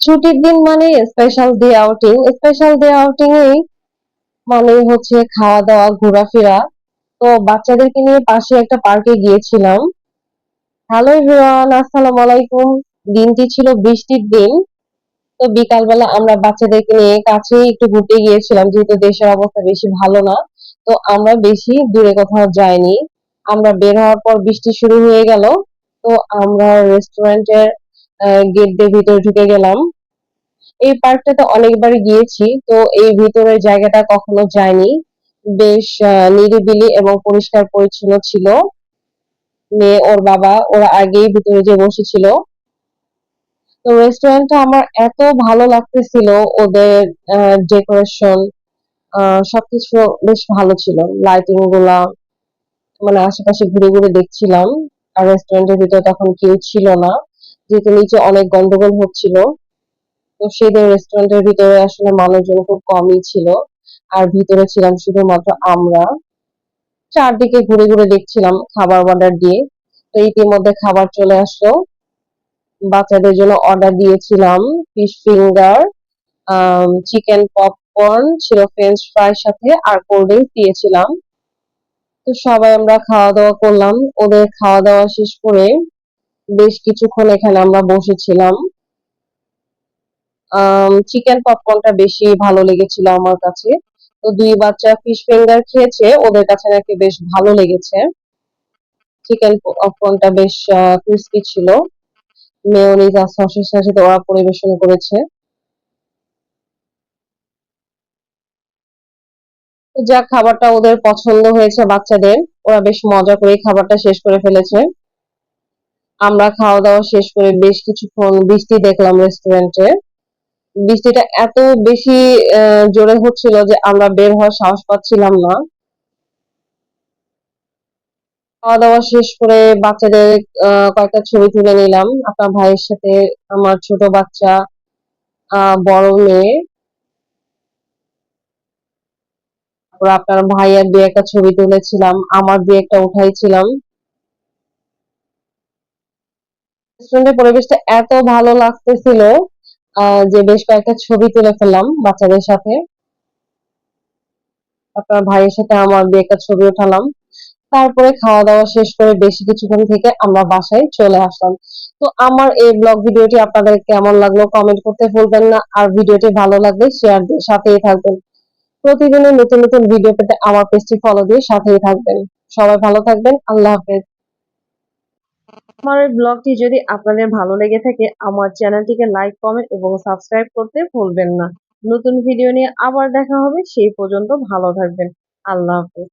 ছুটির দিন মানে special day outing special day outing এই মানে হচ্ছে খাওয়া দাওয়া ঘোরাফেরা। তো বাচ্চাদেরকে নিয়ে পাশে একটা পার্কে গিয়েছিলাম। হ্যালো এভরিওয়ান আসসালামু আলাইকুম। দিনটি ছিল বৃষ্টির দিন। তো বিকালবেলা আমরা বাচ্চাদেরকে নিয়ে কাছেই একটু ঘুরতে গিয়েছিলাম, যেহেতু দেশের অবস্থা বেশি ভালো না। তো আমরা বেশি দূরে কোথাও যাইনি। আমরা বের হওয়ার পর বৃষ্টি শুরু হয়ে গেল। তো আমরা রেস্টুরেন্টের গেট দিয়ে ভিতরে ঢুকে গেলাম। এই পার্কটাতে অনেকবার গিয়েছি, তো এই ভিতরের জায়গাটা কখনো যায়নি বেশ নিরিবিলি এবং পরিষ্কার পরিচ্ছন্ন ছিল। মেয়ে, ওর বাবা, ওরা আগেই ভিতরে যে বসেছিল। তো রেস্টুরেন্টটা আমার এত ভালো লাগতেছিল, ওদের ডেকোরেশন সবকিছু বেশ ভালো ছিল। লাইটিংগুলা মানে আশেপাশে ঘুরে ঘুরে দেখছিলাম। আর রেস্টুরেন্টের ভিতরে তখন কেউ ছিল না। যেহেতু নিচে অনেক গন্ডগোল হচ্ছিল, তো সেদিন রেস্টুরেন্টের ভিতরে আসলে মানুষজন খুব কমই ছিল। আর ভিতরে ছিলাম শুধুমাত্র আমরা। চারদিকে ঘুরে ঘুরে দেখছিলাম খাবার অর্ডার দিয়ে। তো ইতিমধ্যে খাবার চলে আসলো। বাচ্চাদের জন্য অর্ডার দিয়েছিলাম ফিশ ফিঙ্গার চিকেন পপকর্ন ছিল ফ্রেঞ্চ ফ্রাইর সাথে, আর কোল্ড ড্রিঙ্কস দিয়েছিলাম। তো সবাই আমরা খাওয়া দাওয়া করলাম। ওদের খাওয়া দাওয়া শেষ করে বেশ কিছুক্ষণ এখানে আমরা বসেছিলাম। চিকেন পপকর্নটা বেশি ভালো লেগেছিল আমার কাছে। তো দুই বাচ্চা ফিশ ফিঙ্গার খেয়েছে, ওদের কাছে নাকি বেশ ভালো লেগেছে। চিকেন পপকর্নটা বেশ ক্রিস্পি ছিল। মেয়োনিজ আর সসের সাথে ওরা পরিবেশন করেছে। যা খাবারটা ওদের পছন্দ হয়েছে বাচ্চাদের, ওরা বেশ মজা করে খাবারটা শেষ করে ফেলেছে। আমরা খাওয়া দাওয়া শেষ করে বেশ কিছুক্ষণ বৃষ্টি দেখলাম রেস্টুরেন্টে বৃষ্টিটা এত বেশি জোরে হচ্ছিল যে আমরা বের হওয়ার সাহস পাচ্ছিলাম না। খাওয়া দাওয়া শেষ করে বাচ্চাদের কয়েকটা ছবি তুলে নিলাম। আপনার ভাইয়ের সাথে আমার ছোট বাচ্চা বড় মেয়ে। তারপর আপনার ভাইয়ের দু একটা ছবি তুলেছিলাম, আমার দু একটা উঠাইছিলাম। রেস্টুরেন্টের পরিবেশটা এত ভালো লাগতেছিল যে বেশ কয়েকটা ছবি তুলে ফেললাম বাচ্চাদের সাথে। আপনার ভাইয়ের সাথে আমার দু একটা ছবি উঠালাম। তারপরে খাওয়া দাওয়া শেষ করে বেশি কিছুক্ষণ থেকে আমরা বাসায় চলে আসলাম। তো আমার এই ব্লগ ভিডিওটি আপনাদের কেমন লাগল কমেন্ট করতে ভুলবেন না। আর ভিডিওটি ভালো লাগলে শেয়ার দিয়ে সাথেই থাকবেন। প্রতিদিনের নতুন নতুন ভিডিও পেতে আমার পেজটি ফলো দিয়ে সাথেই থাকবেন। সবাই ভালো থাকবেন। আল্লাহ হাফেজ। আমার এই ব্লগটি যদি আপনাদের ভালো লেগে থাকে, আমার চ্যানেলটিকে লাইক কমেন্ট এবং সাবস্ক্রাইব করতে ভুলবেন না। নতুন ভিডিও নিয়ে আবার দেখা হবে, সেই পর্যন্ত ভালো থাকবেন। আল্লাহ হাফেজ।